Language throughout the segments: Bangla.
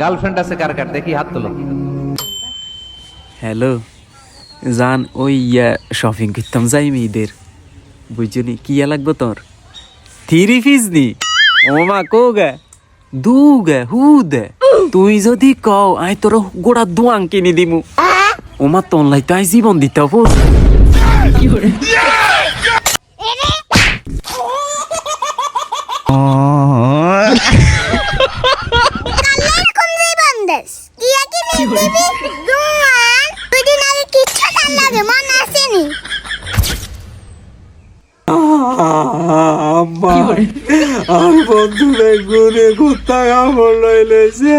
গার্লফ্রেন্ড আছে কার কার? দেখি হাত তোলো। হ্যালো জান ওই শপিং করতাম যাই মেয়েদের। বুঝছনি কি ইয়া লাগবে তোর? থ্রি পিস নি। ও মা কো গে? দু গে হু দে। তুই যদি কও আই তোর গোড়া দুয়াং কিনি দিমু। ও মা তোর লাই তো আই জীবন দিতে হব। লাগে মনে আসেনি। আম্মা আর বন্ধুরে গুনে কুত্তা কামড় লইলেছে।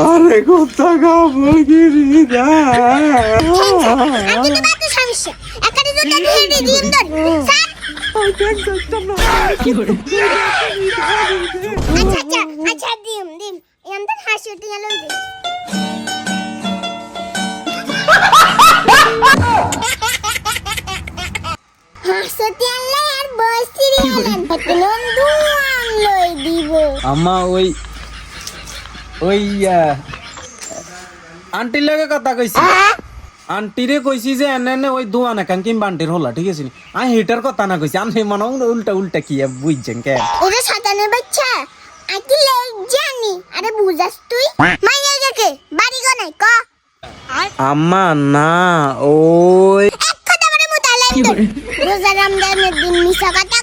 আরে কুত্তা কামড় গিরি না আম্মা ওই ওই আন্টির লগে কথা কইছি। আন্টিরে কইছি যে এনে এনে ওই দোয়ান একান কিংবা আন্টির হলা ঠিক আছে নি? আমি হিটার কথা না কইছি আমি মনে হয় উল্টা উল্টা কি বুঝছেন কে? ওরে সাতানের বাচ্চা আকি লেগ জানি আরে বুঝাস তুই? মাইয়া যাকে বাড়ি গো নাই ক? আম্মা না ওই এক কথা বলে মুতালাই তো রোজা রমজানের দিন মিশা কথা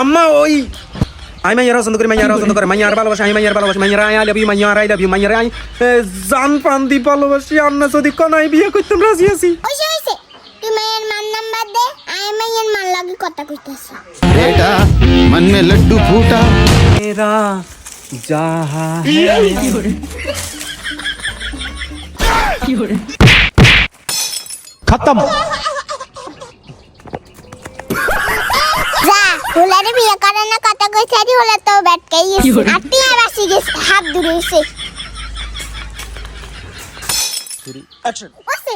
আম্মা ওই আমি মাইয়ার পছন্দ করি মাইয়ার পছন্দ করে মাইয়ার ভালোবাসি আমি মাইয়ার ভালোবাসি মাইয়ার আই লাভ ইউ মাইয়ার আই লাভ ইউ মাইয়ার আই জান প্রাণ দি ভালোবাসি আর না যদি কোনাই বিয়ে করতাম রাজি আছি ওইসে ওইসে তুই মায়ের মান নাম্বার দে আমি মায়ের মান লাগি কথা কইতাছি बेटा मन में लड्डू फूटा मेरा जहा खत्म যা হুলারে বিয়ে করে না কথা কইছে আরে হুলা তো ব্যাটকাই গেছে আর তুই আর আসি গেছে হাত দূরে এসে। অ্যাকশন ওসে।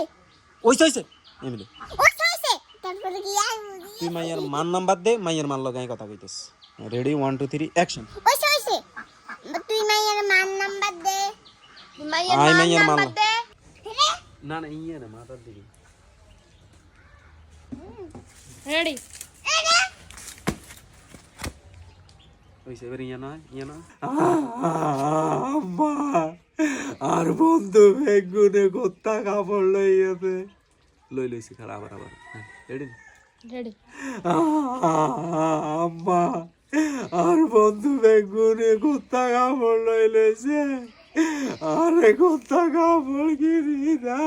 ওইছে ওইছে এমনি ওসে ওসে। তারপরে কি আর তুই মাইয়ার মান নাম্বার দে মাইয়ার মান লগাই কথা কইতেছ ready one two three action ওইসে ওইসে তুই মায়ের মান নাম্বার দে। মাইয়ার মান দে। না না ইয়ে না মাথার দিকে। Ready? এবার ইয়ে ইয়ে আম্মা আর বন্ধু বেগুনে কোত্তা কাপড় লই গেছে লই লইছি খারাপ আবার আবার রেডি Ready. আম্মা আর বন্ধু বেগুনে কোত্তা কাপড় লই লইছে আরে কোত্তা কাপড় কিনি না